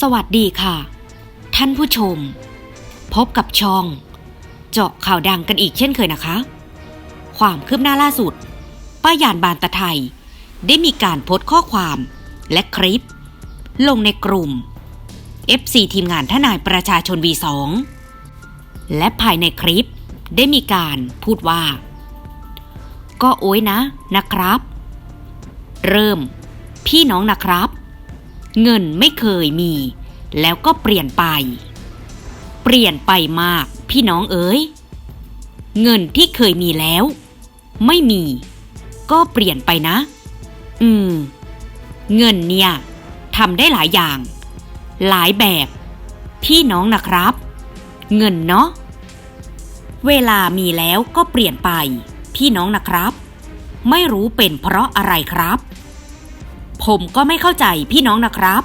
สวัสดีค่ะ ท่านผู้ชม พบกับช่อง เจาะข่าวดังกันอีกเช่นเคยนะคะ ความคืบหน้าล่าสุด ป้ายานบานตะไทย ได้มีการโพสต์ข้อความและคลิป ลงในกลุ่ม FC ทีมงานทนายประชาชน V2 และภายในคลิปได้มีการพูดว่า ก็โอ้ยนะนะครับ เริ่ม พี่น้องนะครับ เงินไม่เคยมี แล้วก็เปลี่ยนไป เปลี่ยนไปมาก พี่น้องเอ๋ยเงินที่เคยมีแล้ว ไม่มี ก็เปลี่ยนไปนะ อืม เงินเนี่ยทำได้หลายอย่าง หลายแบบ พี่น้องนะครับ เงินเนาะเวลามีแล้วก็เปลี่ยนไป พี่น้องนะครับ ไม่รู้เป็นเพราะอะไรครับ ผมก็ไม่เข้าใจพี่น้องนะครับ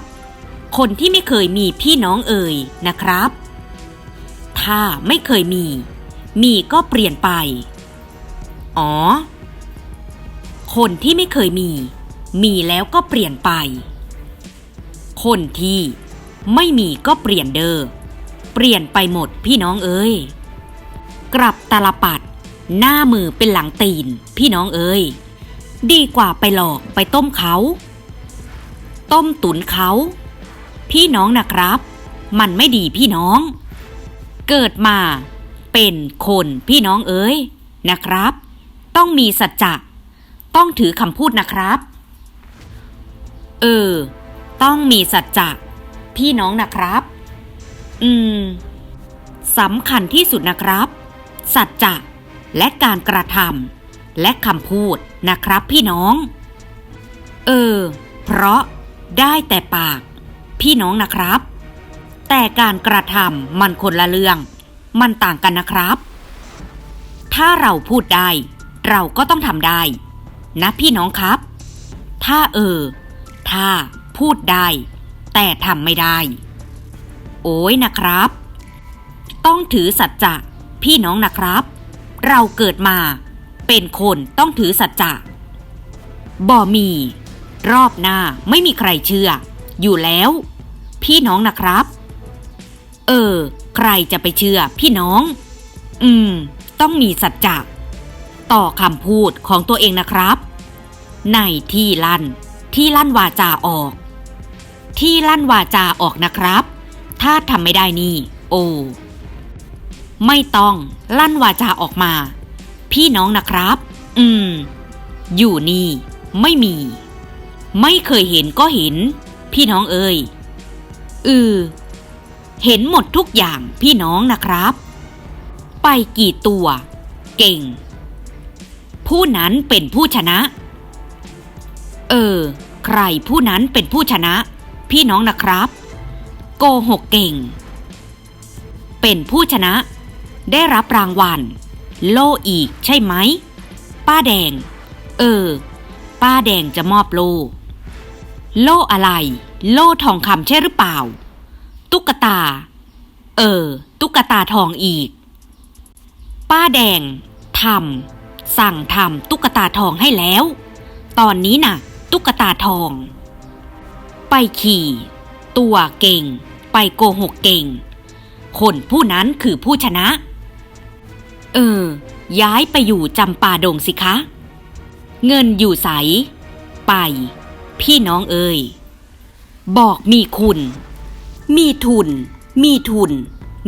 คนที่ไม่เคยมีพี่น้องเอ่ยนะครับ ถ้าไม่เคยมี มีก็เปลี่ยนไป อ๋อ คนที่ไม่เคยมี มีแล้วก็เปลี่ยนไป คนที่ไม่มีก็เปลี่ยนเดอเปลี่ยนไปหมดพี่น้องเอ้ย กลับตาลปัด หน้ามือเป็นหลังตีน พี่น้องเอ้ย ดีกว่าไปหลอกไปต้มเขา ต้มตุนเขา พี่น้องนะครับ มันไม่ดีพี่น้อง เกิดมาเป็นคนพี่น้องเอ้ยนะครับ ต้องมีสัจจะต้องถือคำพูดนะครับ เออ ต้องมีสัจจะพี่น้องนะครับ อืมสำคัญที่สุดนะครับ สัจจะและการกระทำและคำพูดนะครับพี่น้อง เออ เพราะ ได้แต่ปาก พี่น้องนะครับ แต่การกระทำมันคนละเรื่อง มันต่างกันนะครับ ถ้าเราพูดได้ เราก็ต้องทำได้ นะพี่น้องครับ ถ้าเออ ถ้าพูดได้ แต่ทำไม่ได้ โอ้ยนะครับ ต้องถือสัจจะพี่น้องนะครับ เราเกิดมาเป็นคนต้องถือสัจจะบ่มี รอบหน้าไม่มีใครเชื่อ อยู่แล้ว พี่น้องนะครับ เออ ใครจะไปเชื่อพี่น้อง อืม ต้องมีสัจจะต่อคำพูดของตัวเองนะครับ ในที่ลั่น ที่ลั่นวาจาออก ที่ลั่นวาจาออกนะครับ ถ้าทำไม่ได้นี่ โอ้ ไม่ต้องลั่นวาจาออกมา พี่น้องนะครับ อืม อยู่นี่ ไม่มี ไม่เคยเห็นก็เห็น พี่น้องเอ่ยเออเห็นหมดทุกอย่างพี่น้องนะครับ ไปกี่ตัว เก่ง ผู้นั้นเป็นผู้ชนะ เออ ใครผู้นั้นเป็นผู้ชนะ พี่น้องนะครับ โกหกเก่ง เป็นผู้ชนะ ได้รับรางวัล โล่อีกใช่ไหม ป้าแดง เออ ป้าแดงจะมอบโล่ โล่อะไร โล่ทองคำใช่หรือเปล่า ตุ๊กตา เออ ตุ๊กตาทองอีก ป้าแดงทำสั่งทำตุ๊กตาทองให้แล้ว ตอนนี้น่ะ ตุ๊กตาทอง ไปขี่ ตัวเก่ง ไปโกหกเก่ง คนผู้นั้นคือผู้ชนะ เออ ย้ายไปอยู่จำปาดงสิคะ เงินอยู่ใส ไป พี่น้องเอ่ยบอกมีคุณ มีทุน มีทุน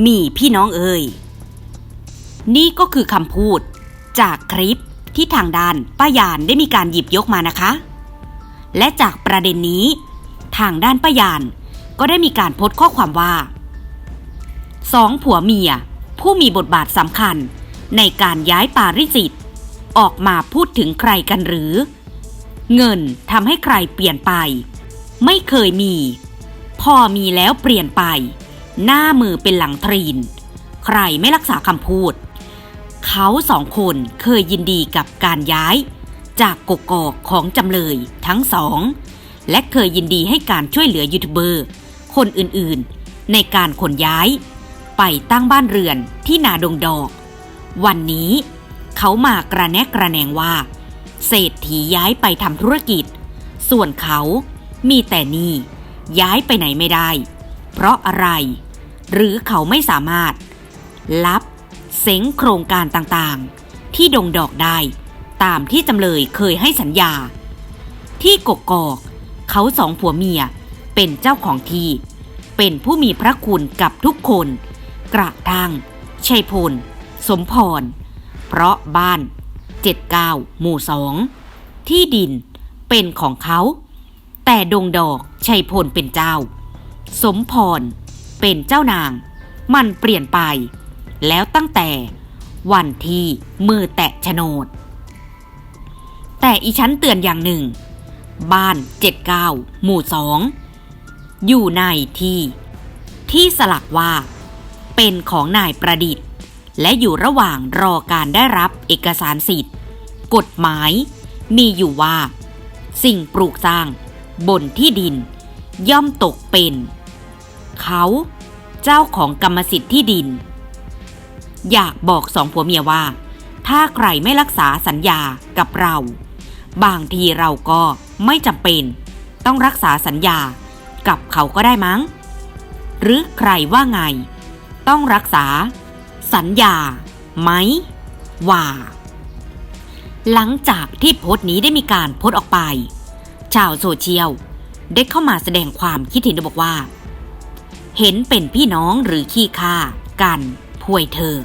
มีพี่น้องเอ่ยนี่ก็คือคำพูด จากคลิปที่ทางด้านป้ายานได้มีการหยิบยกมานะคะ และจากประเด็นนี้ ทางด้านป้ายานก็ได้มีการโพสต์ข้อความว่าสองผัวเมีย ผู้มีบทบาทสำคัญในการย้ายปาริจิต ออกมาพูดถึงใครกันหรือ เงินทำให้ใครเปลี่ยนไป ไม่เคยมี พอมีแล้วเปลี่ยนไป หน้ามือเป็นหลังทรีน ใครไม่รักษาคำพูด เขาสองคนเคยยินดีกับการย้าย จากกกอกของจำเลยทั้งสอง และเคยยินดีให้การช่วยเหลือยูทูบเบอร์ คนอื่นๆ ในการขนย้าย ไปตั้งบ้านเรือนที่นาดงดอก วันนี้ เขามากระแนะกระแนงว่า เศรษฐีย้ายไปทำธุรกิจ ส่วนเขามีแต่นี่ย้ายไปไหนไม่ได้ เพราะอะไร หรือเขาไม่สามารถ รับเซ็งโครงการต่างๆ ที่ดงดอกได้ ตามที่จำเลยเคยให้สัญญา ที่กกอกเขาสองผัวเมียเป็นเจ้าของที่ เป็นผู้มีพระคุณกับทุกคน กระทั่งชัยพล สมพร เพราะบ้าน 79 หมู่สองที่ดินเป็นของเขา แต่ดงดอกชัยพลเป็นเจ้า สมพร เป็นเจ้านาง มันเปลี่ยนไป แล้วตั้งแต่วันที่มือแตะโฉนด แต่อีฉันเตือนอย่างหนึ่ง บ้าน 79 หมู่สองอยู่ในที่ ที่สลักว่า เป็นของนายประดิษฐ์ และอยู่ระหว่างรอการได้รับเอกสารสิทธิ์ กฎหมาย มีอยู่ว่า สิ่งปลูกสร้าง บนที่ดิน ย่อมตกเป็น เขา เจ้าของกรรมสิทธิ์ที่ดิน อยากบอกสองผัวเมียว่า ถ้าใครไม่รักษาสัญญากับเรา บางทีเราก็ไม่จำเป็น ต้องรักษาสัญญากับเขาก็ได้มั้ง หรือใครว่าไง ต้องรักษา สัญญาไหมว่า หลังจากที่โพสต์นี้ได้มีการโพสต์ออกไป ชาวโซเชียลได้เข้ามาแสดงความคิดเห็นบอกว่า เห็นเป็นพี่น้องหรือขี้ข้ากันพวยเธอ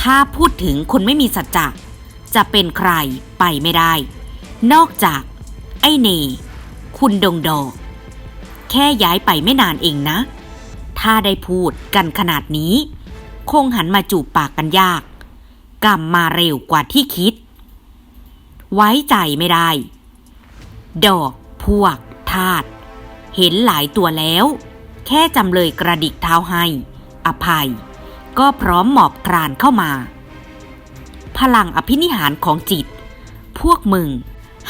ถ้าพูดถึงคนไม่มีสัจจะจะเป็นใครไปไม่ได้ นอกจาก ไอ้เน คุณดงดอกแค่ย้ายไปไม่นานเองนะ ถ้าได้พูดกันขนาดนี้ คงหันมาจูบปากกันยาก กรรมมาเร็วกว่าที่คิด ไว้ใจไม่ได้ ดอกพวกทาตเห็นหลายตัวแล้ว แค่จำเลยกระดิกเท้าให้ อภัย ก็พร้อมหมอบครานเข้ามา พลังอภินิหารของจิต พวกมึง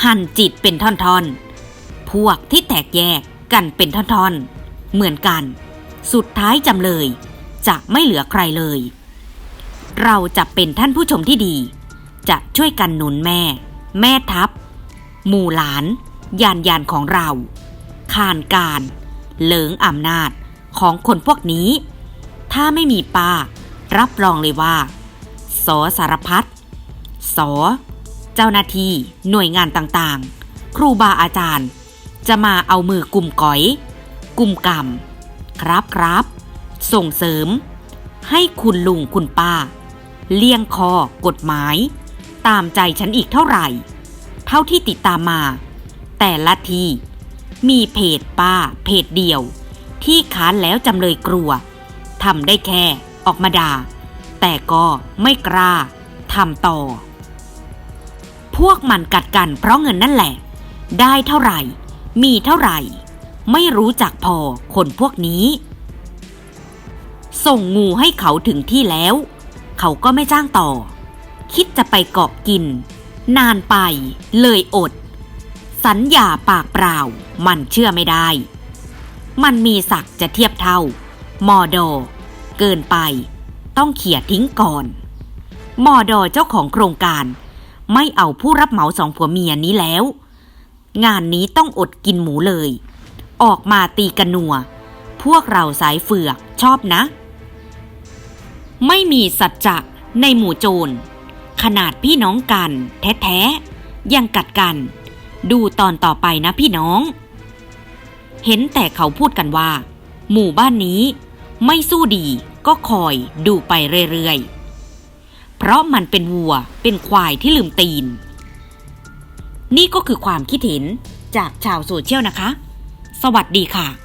หั่นจิตเป็นท่อนๆ พวกที่แตกแยกกันเป็นท่อนๆ เหมือนกัน สุดท้ายจำเลย จะไม่เหลือใครเลย เราจะเป็นท่านผู้ชมที่ดี จะช่วยกันหนุนแม่ แม่ทัพ หมู่หลาน ยานยานของเราคานการ เหลิงอำนาจของคนพวกนี้ ถ้าไม่มีป้า รับรองเลยว่า สอสารพัดสอ เจ้าหน้าที่หน่วยงานต่างๆ ครูบาอาจารย์ จะมาเอามือกลุ่มก๋อย กลุ่มกรรมครับครับ ส่งเสริม ให้คุณลุงคุณป้า เลี่ยงคอกฎหมาย ตามใจฉันอีกเท่าไหร่ เท่าที่ติดตามมา แต่ละที มีเพจป้า เพจเดียว ที่ค้านแล้วจำเลยกลัวทำได้แค่ออกมาด่า แต่ก็ไม่กล้าทำต่อ พวกมันกัดกันเพราะเงินนั่นแหละ ได้เท่าไหร่ มีเท่าไหร่ ไม่รู้จักพอคนพวกนี้ ส่งงูให้เขาถึงที่แล้ว เขาก็ไม่จ้างต่อ คิดจะไปเกาะกิน นานไป เลยอด สัญญาปากเปล่า มันเชื่อไม่ได้ มันมีศักจะเทียบเท่า มอดอ เกินไป ต้องเขี่ยทิ้งก่อน มอดอเจ้าของโครงการ ไม่เอาผู้รับเหมาสองผัวเมียนี้แล้ว งานนี้ต้องอดกินหมูเลย ออกมาตีกันนัว พวกเราสายเฟือกชอบนะ ไม่มีสัจจะในหมู่โจร ขนาดพี่น้องกัน แท้ๆ ยังกัดกัน ดูตอนต่อไปนะพี่น้อง เห็นแต่เขาพูดกันว่า หมู่บ้านนี้ ไม่สู้ดีก็คอยดูไปเรื่อยๆ เพราะมันเป็นวัวเป็นควายที่ลืมตีน นี่ก็คือความคิดเห็นจากชาวโซเชียลนะคะ สวัสดีค่ะ